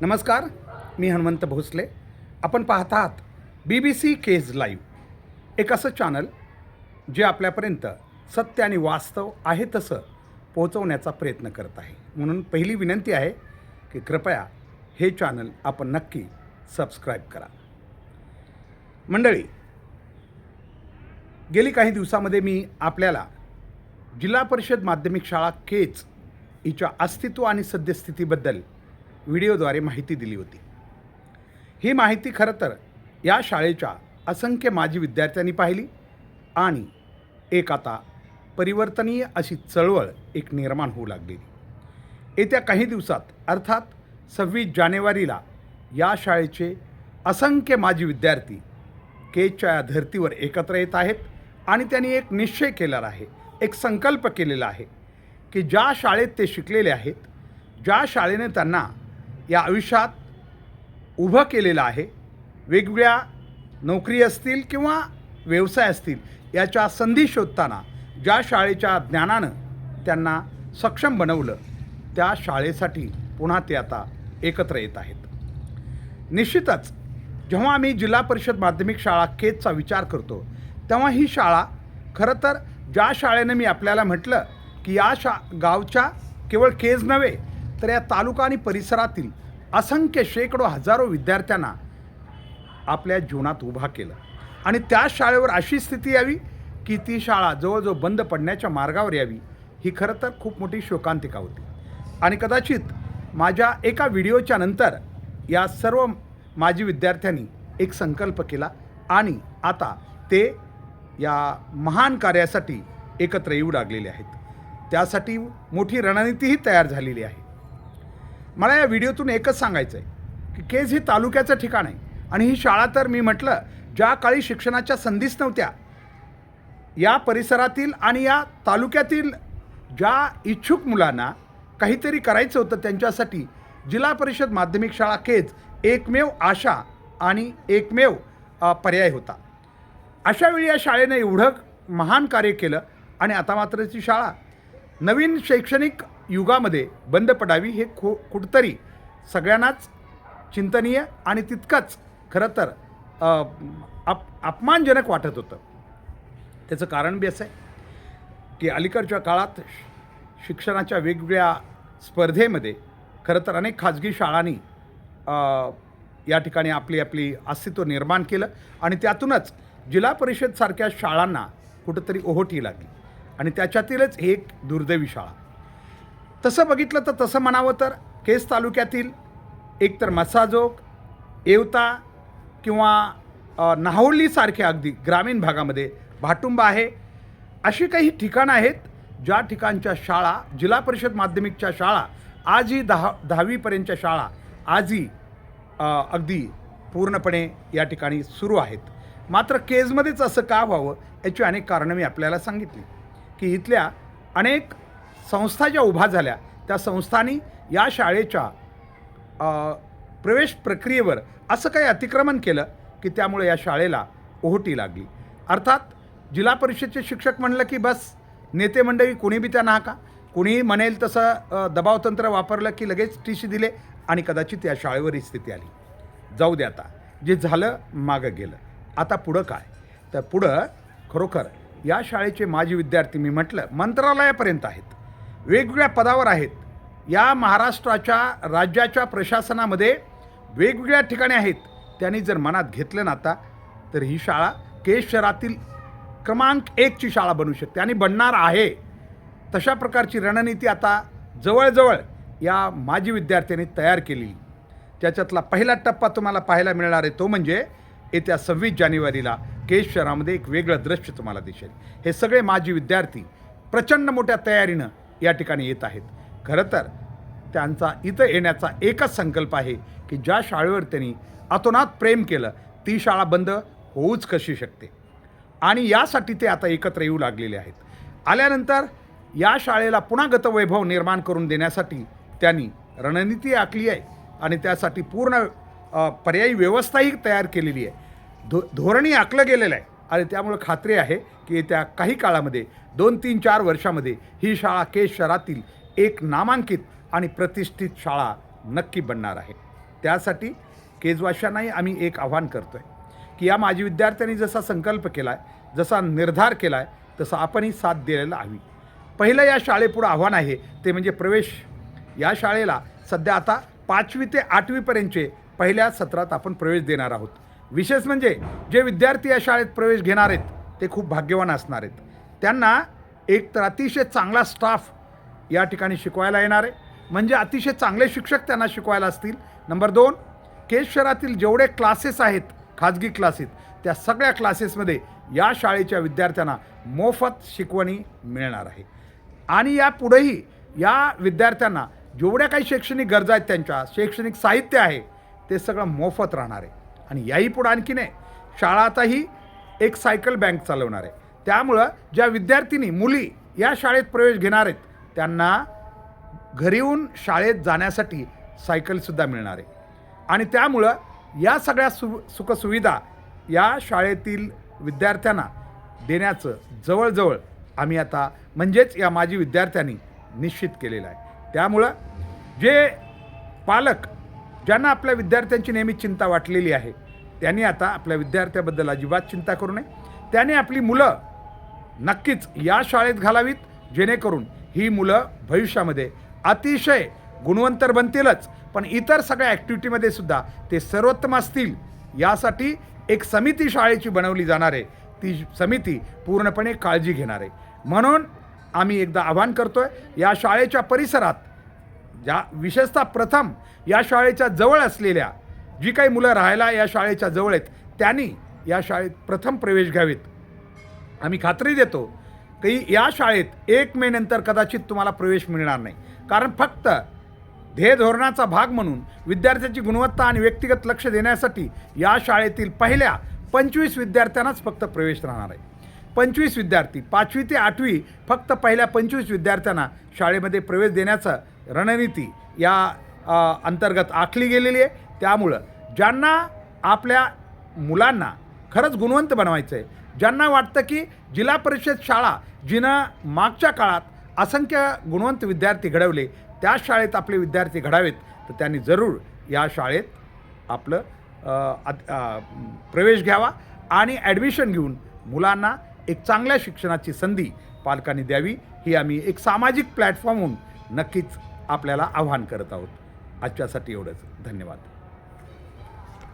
नमस्कार मी हनुमंत भोसले. आपण पाहत आहात बी बी सी केज लाईव्ह एक असं चॅनल जे आपल्यापर्यंत सत्य आणि वास्तव आहे तसं पोहोचवण्याचा प्रयत्न करत आहे. म्हणून पहिली विनंती आहे की कृपया हे चॅनल आपण नक्की सबस्क्राईब करा. मंडळी गेली काही दिवसामध्ये मी आपल्याला जिल्हा परिषद माध्यमिक शाळा केच हिच्या अस्तित्व आणि सद्यस्थितीबद्दल व्हिडिओद्वारे माहिती दिली होती. ही माहिती खरं तर या शाळेच्या असंख्य माजी विद्यार्थ्यांनी पाहिली आणि एक आता परिवर्तनीय अशी चळवळ एक निर्माण होऊ लागलेली. येत्या काही दिवसात अर्थात सव्वीस जानेवारीला या शाळेचे असंख्य माजी विद्यार्थी केच्या या धर्तीवर एकत्र येत आहेत आणि त्यांनी एक निश्चय केलेला आहे एक संकल्प केलेला आहे की ज्या शाळेत ते शिकलेले आहेत ज्या शाळेने त्यांना या आयुष्यात उभं केलेलं आहे. वेगवेगळ्या नोकरी असतील किंवा व्यवसाय असतील याच्या संधी शोधताना ज्या शाळेच्या ज्ञानानं त्यांना सक्षम बनवलं त्या शाळेसाठी पुन्हा ते आता एकत्र येत आहेत. निश्चितच जेव्हा आम्ही जिल्हा परिषद माध्यमिक शाळा केजचा विचार करतो तेव्हा ही शाळा खरं तर ज्या शाळेनं मी आपल्याला म्हटलं की या शा गावच्या केवळ केज नव्हे तर या तालुका आणि परिसरातील असंख्य शेकडो हजारो विद्यार्थ्यांना आपल्या जीवनात उभा केलं. आणि त्या शाळेवर अशी स्थिती यावी की ती शाळा जवळजवळ बंद पडण्याच्या मार्गावर यावी ही खरं तर खूप मोठी शोकांतिका होती. आणि कदाचित माझ्या एका व्हिडिओच्या नंतर या सर्व माजी विद्यार्थ्यांनी एक संकल्प केला आणि आता ते या महान कार्यासाठी एकत्र येऊ लागलेले आहेत. त्यासाठी मोठी रणनीतीही तयार झालेली आहे. मला या व्हिडिओतून एकच सांगायचं आहे की केज हे तालुक्याचं ठिकाण आहे. आणि ही शाळा तर मी म्हटलं ज्या काळी शिक्षणाच्या संधीच नव्हत्या या परिसरातील आणि या तालुक्यातील ज्या इच्छुक मुलांना काहीतरी करायचं होतं त्यांच्यासाठी जिल्हा परिषद माध्यमिक शाळा केज एकमेव आशा आणि एकमेव पर्याय होता. अशावेळी या शाळेनं एवढं महान कार्य केलं आणि आता मात्र ती शाळा नवीन शैक्षणिक युगामध्ये बंद पडावी हे खो कुठंतरी सगळ्यांनाच चिंतनीय आणि तितकंच खरं तर अप अपमानजनक वाटत होतं. त्याचं कारण बी असं आहे की अलीकडच्या काळात श- शिक्षणाच्या वेगवेगळ्या स्पर्धेमध्ये खरं तर अनेक खाजगी शाळांनी या ठिकाणी आपली आपली अस्तित्व निर्माण केलं आणि त्यातूनच जिल्हा परिषदसारख्या शाळांना कुठंतरी ओहोटी लागली. आणि त्याच्यातीलच एक दुर्दैवी शाळा. तसं बघितलं तर तसं म्हणावं तर केस तालुक्यातील एकतर मसाजोग येवता किंवा अ, अगदी ग्रामीण भागामध्ये भाटुंबा आहे. अशी काही ठिकाणं आहेत ज्या ठिकाणच्या शाळा जिल्हा परिषद माध्यमिकच्या शाळा आजही दहा दहावीपर्यंतच्या शाळा आजही अगदी पूर्णपणे या ठिकाणी सुरू आहेत. मात्र केजमध्येच असं का व्हावं याची अनेक कारणं मी आपल्याला सांगितली की इथल्या अनेक संस्था ज्या उभा झाल्या त्या संस्थांनी या शाळेच्या प्रवेश प्रक्रियेवर असं काही अतिक्रमण केलं की त्यामुळे या शाळेला ओहोटी लागली. अर्थात जिल्हा परिषदचे शिक्षक म्हणलं की बस नेते मंडळी कोणी बी त्या नाका. कुणीही म्हणेल तसं दबाव दबावतंत्र वापरलं की लगेच टी सी दिले आणि कदाचित या शाळेवर ही स्थिती आली. जाऊ दे आता. जे झालं मागं गेलं. आता पुढं काय? तर पुढं खरोखर या शाळेचे माजी विद्यार्थी मी म्हटलं मंत्रालयापर्यंत आहेत. वेगवेगळ्या पदावर आहेत. या महाराष्ट्राच्या राज्याच्या प्रशासनामध्ये वेगवेगळ्या ठिकाणी आहेत. त्यांनी जर मनात घेतलं ना आता तर ही शाळा केश शहरातील क्रमांक एकची शाळा बनू शकते आणि बनणार आहे. तशा प्रकारची रणनीती आता जवळजवळ या माजी विद्यार्थ्यांनी तयार केली त्याच्यातला पहिला टप्पा तुम्हाला पाहायला मिळणार आहे तो म्हणजे येत्या सव्वीस जानेवारीला केश शहरामध्ये एक वेगळं दृश्य तुम्हाला दिसेल. हे सगळे माजी विद्यार्थी प्रचंड मोठ्या तयारीनं या ठिकाणी येत आहेत. खरं तर त्यांचा इथं येण्याचा एकच संकल्प आहे की ज्या शाळेवर त्यांनी अतोनात प्रेम केलं ती शाळा बंद होऊच कशी शकते? आणि यासाठी ते आता एकत्र येऊ लागलेले आहेत. आल्यानंतर या शाळेला पुन्हा गतवैभव निर्माण करून देण्यासाठी त्यांनी रणनीती आखली आहे आणि त्यासाठी पूर्ण पर्यायी व्यवस्थाही तयार केलेली आहे. धो धोरणही आखलं गेलेलं आहे. आणि त्यामुळं खात्री आहे की येत्या काही काळामध्ये दोन तीन चार वर्षामध्ये ही शाळा केस शहरातील एक नामांकित आणि प्रतिष्ठित शाळा नक्की बनणार आहे. त्यासाठी केजवाशांनाही आम्ही एक आव्हान करतो आहे की या माजी विद्यार्थ्यांनी जसा संकल्प केला आहे जसा निर्धार केला आहे तसा आपणही साथ द्यायला हवी. पहिलं या शाळेपुढं आव्हान आहे ते म्हणजे प्रवेश. या शाळेला सध्या आता पाचवी ते आठवीपर्यंतचे पहिल्या सत्रात आपण प्रवेश देणार आहोत. विशेष म्हणजे जे विद्यार्थी या शाळेत प्रवेश घेणार आहेत ते खूप भाग्यवान असणार आहेत. त्यांना एक तर अतिशय चांगला स्टाफ या ठिकाणी शिकवायला येणार आहे. म्हणजे अतिशय चांगले शिक्षक त्यांना शिकवायला असतील. नंबर दोन केस शहरातील जेवढे क्लासेस आहेत खाजगी क्लासेस त्या सगळ्या क्लासेसमध्ये या शाळेच्या विद्यार्थ्यांना मोफत शिकवणी मिळणार आहे. आणि या पुढेही या विद्यार्थ्यांना जेवढ्या काही शैक्षणिक गरजा आहेत त्यांच्या शैक्षणिक साहित्य आहे ते सगळं मोफत राहणार आहे. आणि याही पुढं आणखी नाही शाळा आताही एक सायकल बँक चालवणार आहे. त्यामुळं ज्या विद्यार्थिनी मुली या शाळेत प्रवेश घेणार आहेत त्यांना घरी येऊन शाळेत जाण्यासाठी सायकलसुद्धा मिळणार आहे. आणि त्यामुळं या सगळ्या सु सुखसुविधा या शाळेतील विद्यार्थ्यांना देण्याचं जवळजवळ आम्ही आता म्हणजेच या माजी विद्यार्थ्यांनी निश्चित केलेलं आहे. त्यामुळं जे पालक ज्यांना आपल्या विद्यार्थ्यांची नेहमी चिंता वाटलेली आहे त्यांनी आता आपल्या विद्यार्थ्याबद्दल अजिबात चिंता करू नये. त्याने आपली मुलं नक्कीच या शाळेत घालावीत जेणेकरून ही मुलं भविष्यामध्ये अतिशय गुणवंतर बनतीलच. पण इतर सगळ्या ॲक्टिव्हिटीमध्ये सुद्धा ते सर्वोत्तम असतील यासाठी एक समिती शाळेची बनवली जाणार आहे. ती समिती पूर्णपणे काळजी घेणार आहे. म्हणून आम्ही एकदा आवाहन करतो आहे या शाळेच्या परिसरात ज्या विशेषतः प्रथम या शाळेच्या जवळ असलेल्या जी काही मुलं राहायला या शाळेच्या जवळ आहेत त्यांनी या शाळेत प्रथम प्रवेश घ्यावेत. आम्ही खात्री देतो की या शाळेत एक मे नंतर कदाचित तुम्हाला प्रवेश मिळणार नाही. कारण फक्त ध्येय धोरणाचा भाग म्हणून विद्यार्थ्याची गुणवत्ता आणि व्यक्तिगत लक्ष देण्यासाठी या शाळेतील पहिल्या पंचवीस विद्यार्थ्यांनाच फक्त प्रवेश राहणार आहे. पंचवीस विद्यार्थी पाचवी ते आठवी फक्त पहिल्या पंचवीस विद्यार्थ्यांना शाळेमध्ये प्रवेश देण्याचं रणनीती या अंतर्गत आखली गेलेली आहे. त्यामुळं ज्यांना आपल्या मुलांना खरंच गुणवंत बनवायचं आहे ज्यांना वाटतं की जिल्हा परिषद शाळा जिनं मागच्या काळात असंख्य गुणवंत विद्यार्थी घडवले त्या शाळेत आपले विद्यार्थी घडावेत तर त्यांनी जरूर या शाळेत आपलं प्रवेश घ्यावा आणि ॲडमिशन घेऊन मुलांना एक चांगल्या शिक्षणाची संधी पालकांनी द्यावी. ही आम्ही एक सामाजिक प्लॅटफॉर्महून नक्कीच आपल्याला आव्हान करत आहोत. आजच्यासाठी एवढंच. धन्यवाद.